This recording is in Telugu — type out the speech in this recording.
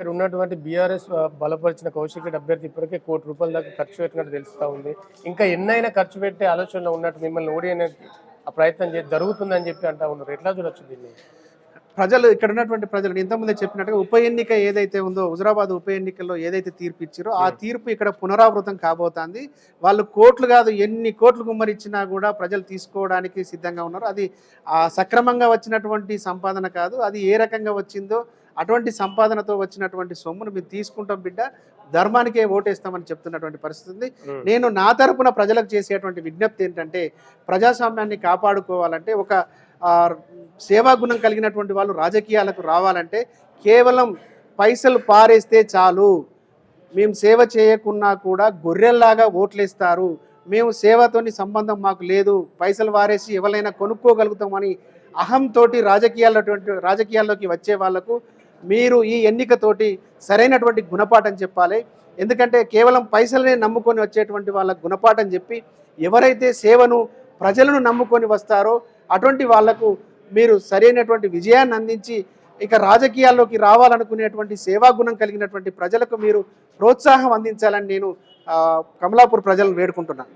ఇక్కడ ఉన్నటువంటి బీఆర్ఎస్ బలపరిచిన కౌశిక్ రెడ్డి అభ్యర్థి ఇప్పటికే కోటి రూపాయల దాకా ఖర్చు పెట్టినట్టు తెలుస్తా ఉంది. ఇంకా ఎన్నైనా ఖర్చు పెట్టే ఆలోచనలో ఉన్నట్టు మిమ్మల్ని ఆ ప్రయత్నం జరుగుతుందని చెప్పి అంటా ఉన్నారు. ఎట్లా చూడొచ్చు దీన్ని? ప్రజలు ఇక్కడ ఉన్నటువంటి ప్రజలు ఇంతకుముందే చెప్పినట్టుగా ఉప ఎన్నిక ఏదైతే ఉందో హుజరాబాద్ ఉప ఎన్నికల్లో ఏదైతే తీర్పు ఇచ్చారో ఆ తీర్పు ఇక్కడ పునరావృతం కాబోతోంది. వాళ్ళు కోట్లు కాదు ఎన్ని కోట్లు గుమ్మరిచ్చినా కూడా ప్రజలు తీసుకోవడానికి సిద్ధంగా ఉన్నారు. అది ఆ సక్రమంగా వచ్చినటువంటి సంపాదన కాదు. అది ఏ రకంగా వచ్చిందో అటువంటి సంపాదనతో వచ్చినటువంటి సొమ్మును మీరు తీసుకుంటాం బిడ్డ. ధర్మానికే ఓటేస్తామని చెప్తున్నటువంటి పరిస్థితి ఉంది. నేను నా తరపున ప్రజలకు చేసేటువంటి విజ్ఞప్తి ఏంటంటే ప్రజాస్వామ్యాన్ని కాపాడుకోవాలంటే ఒక సేవా గుణం కలిగినటువంటి వాళ్ళు రాజకీయాలకు రావాలంటే కేవలం పైసలు పారేస్తే చాలు. మేము సేవ చేయకున్నా కూడా గొర్రెల్లాగా ఓట్లేస్తారు. మేము సేవతోని సంబంధం మాకు లేదు. పైసలు వారేసి ఎవరైనా కొనుక్కోగలుగుతామని అహంతోటి రాజకీయాల్లో రాజకీయాల్లోకి వచ్చే వాళ్ళకు మీరు ఈ ఎన్నికతోటి సరైనటువంటి గుణపాఠం చెప్పాలి. ఎందుకంటే కేవలం పైసలనే నమ్ముకొని వచ్చేటువంటి వాళ్ళ గుణపాఠం చెప్పి ఎవరైతే సేవను ప్రజలను నమ్ముకొని వస్తారో అటువంటి వాళ్ళకు మీరు సరైనటువంటి విజయాన్ని అందించి ఇక రాజకీయాల్లోకి రావాలనుకునేటువంటి సేవా గుణం కలిగినటువంటి ప్రజలకు మీరు ప్రోత్సాహం అందించాలని నేను కమలాపూర్ ప్రజలను వేడుకుంటున్నాను.